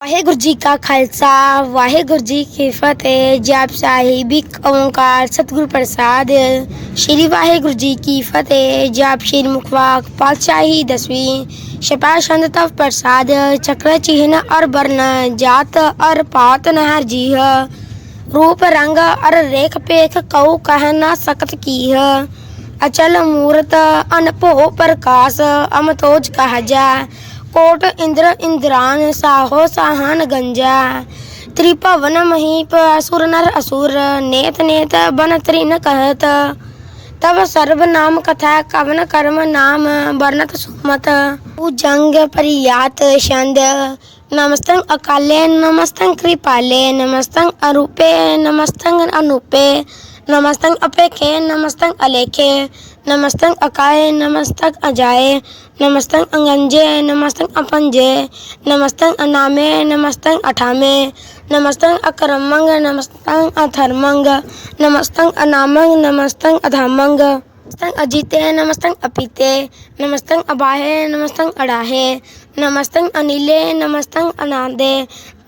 ਵਾਹਿਗੁਰੂ ਜੀ ਕਾ ਖਾਲਸਾ ਵਾਹਿਗੁਰੂ ਜੀ ਕੀ ਫਤਿਹ ਜਪ ਸਾਹਿਬ ਇੱਕ ਓੰਕਾਰ ਸਤਿਗੁਰ ਪ੍ਰਸਾਦ ਸ਼੍ਰੀ ਵਾਹਿਗੁਰੂ ਜੀ ਕੀ ਫਤਿਹ ਜਪ ਸ਼੍ਰੀ ਮੁਖਵਾਕ ਪਾਤਸ਼ਾਹੀ ਦਸਵੀਂ ਛਪਾ ਛੰਦ ਤਵ ਪ੍ਰਸਾਦ ਚਕਰ ਚਿਹਨ ਅਰ ਬਰਨ ਜਾਤ ਅਰ ਪਾਤ ਨਹਰ ਜੀਹ रूप रंग अर रेख पेख कऊ कह न सकत कीह अचल मूरत अनभो प्रकाश अमतोज कहजा कोट इंद्र इंद्रान साहो साहन गंजा त्रिभवन महीप असुर नर असुर नेत नेत बन त्रिन कहत तब सर्व नाम कथा कवन कर्म नाम वर्णत सुमत जंग परियात छंद नमस्तं अकाले नमस्तं कृपाले नमस्तं अरूपे नमस्तं अनूपे नमस्तं अपेखे नमस्तं अलेखे नमस्तं अकाय नमस्तं अजाय नमस्तं अंगंजे नमस्तं अपंजे नमस्तं अनामे नमस्तं अठामे नमस्तं अकरमंग नमस्तं अथर्मंग नमस्तं अनामंग नमस्तं अधामंग नमस्तं अजीते नमस्तं अपीते नमस्तं अबाहे नमस्तं अड़ाहे नमस्तं अनिले नमस्तं अनादे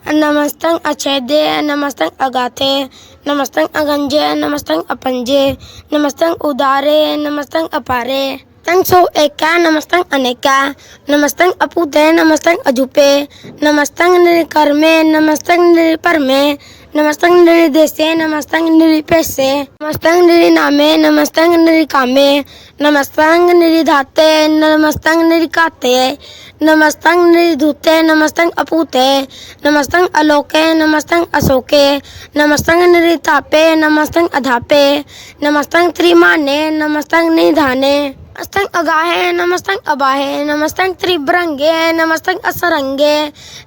नमस्तं अछेदे नमस्तंग अगाथे नमस्तंग अगंजे नमस्तंग अपंजे नमस्तंग उदारे नमस्तंग अपारे। तंग सो एका नमस्तंग अनेका नमस्तंग अपूते नमस्तंग अजूपे, नमस्तं निर्कर्मे नमस्तं निर्परमे नमस्तं निर्देशे नमस्तं निरिपेशे नमस्तं निरिनामे नमस्तं निरिकामे नमस्तं निरिधाते नमस्तं निरिकाते नमस्तं निरिधुते नमस्तं अपूते नमस्तं अलोके नमस्तं अशोके नमस्तं निरितापे नमस्तं अधापे नमस्तं त्रिमाने नमस्तं निधाने। नमस्तं अगाहे नमस्तं अबाहे नमस्तं त्रिभ्रंगे नमस्तं असरंगे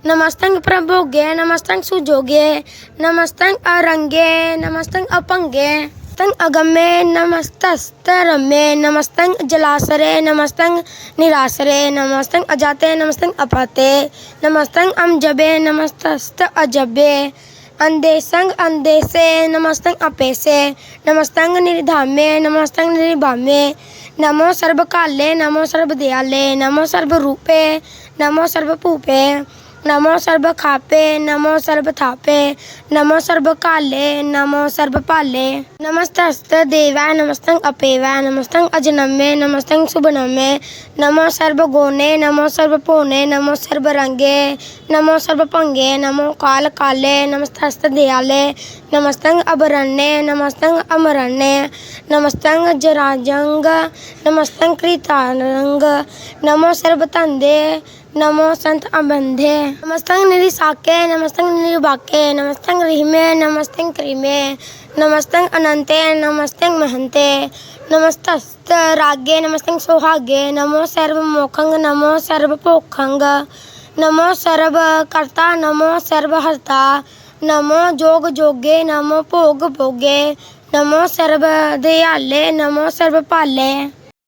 नमस्तं प्रभोगे नमस्तं सुजोगे नमस्तं अरंगे नमस्तं अपंगे नमस्तं अगम्ये, नमस्तस्तरम्ये, नमस्तंग जलासरे नमस्तं निरासरे नमस्तं अजाते नमस्तं अपाते नमस्तं अमजबे, नमस्तस्त अजबे अंदेसंग अंदेसे नमस्तंग अपेसे नमस्तंग निर्धामे नमस्तंग निर्भामे नमो सर्वकाले नमो सर्वदयाले नमो सर्वरूपे नमो सर्वभूपे नमो सर्वखापे नमो सर्वथापे नमो सर्वकाले नमो सर्वपाले नमस्तस्त देवाय नमस्तंग अपेवाय नमस्तंग अजनमे नमस्तंग शुभनमे नमो सर्वगुणे नमो सर्वपूर्णे नमो सर्वरंगे नमो सर्वभंगे नमो काल काले, नमस्तस्त दयाले। नमस्तंग अभरण्ये नमस्तंग अमरण्ये नमस्तंग जराजंग, नमस्तंग कृतारंग। नमो सर्वतंदे नमो संत अबंधे। नमस्तंग निरिसाके नमस्तंग निरुबाके नमस्तंग रिहिमे नमस्तंग क्रीमे नमस्तंग अनंते नमस्तंग महंते नमस्तस्त रागे नमस्तंग सोहागे, नमो सर्वमोखंग नमो सर्वपोखंग नमो सर्वकर्ता नमो सर्वहर्ता नमो जोग जोगे, नमो भोग भोगे, नमो सर्वदयाले नमो सर्वपाले